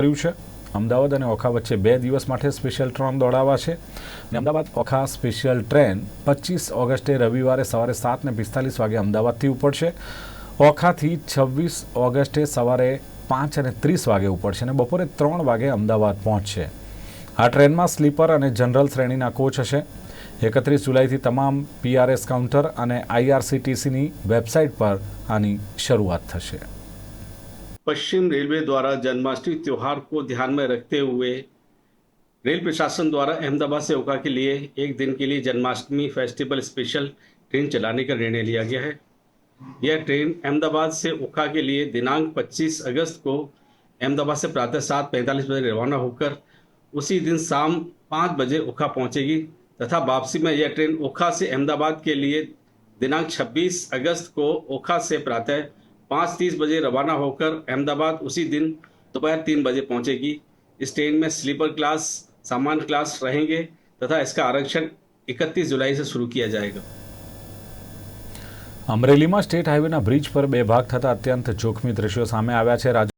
કર્યું છે. અમદાવાદ અને ઓખા વચ્ચે બે દિવસ માટે સ્પેશિયલ ટ્રેન દોડાવાશે અને અમદાવાદ ઓખા સ્પેશિયલ ટ્રેન પચીસ ઓગસ્ટે રવિવારે સવારે સાત ને પિસ્તાલીસ વાગે અમદાવાદથી ઉપડશે ઓખાથી છવ્વીસ ઓગસ્ટે સવારે પાંચ અને ત્રીસ વાગે ઉપડશે અને બપોરે ત્રણ વાગે અમદાવાદ પહોંચશે. આ ટ્રેનમાં સ્લીપર અને જનરલ શ્રેણીના કોચ હશે. એકત્રીસ જુલાઈથી તમામ પીઆરએસ કાઉન્ટર અને આઈઆરસીટીસીની વેબસાઇટ પર આની શરૂઆત થશે. पश्चिम रेलवे द्वारा जन्माष्टमी त्यौहार को ध्यान में रखते हुए रेल प्रशासन द्वारा अहमदाबाद से ओखा के लिए एक दिन के लिए जन्माष्टमी फेस्टिवल स्पेशल ट्रेन चलाने का निर्णय लिया गया है। यह ट्रेन अहमदाबाद से ओखा के लिए दिनांक 25 अगस्त को अहमदाबाद से प्रातः सात पैंतालीस बजे रवाना होकर उसी दिन शाम पाँच बजे ओखा पहुंचेगी तथा वापसी में यह ट्रेन ओखा से अहमदाबाद के लिए दिनांक 26 अगस्त को ओखा से प्रातः पाँच तीस बजे रवाना होकर अहमदाबाद उसी दिन दोपहर तीन बजे पहुंचेगी इस ट्रेन में स्लीपर क्लास सामान्य क्लास रहेंगे तथा इसका आरक्षण 31 जुलाई से शुरू किया जाएगा અમરેલીમાં સ્ટેટ હાઈવેના બ્રિજ પર બે ભાગ થતા અત્યંત જોખમી દ્રશ્યો સામે આવ્યા છે રાજ્ય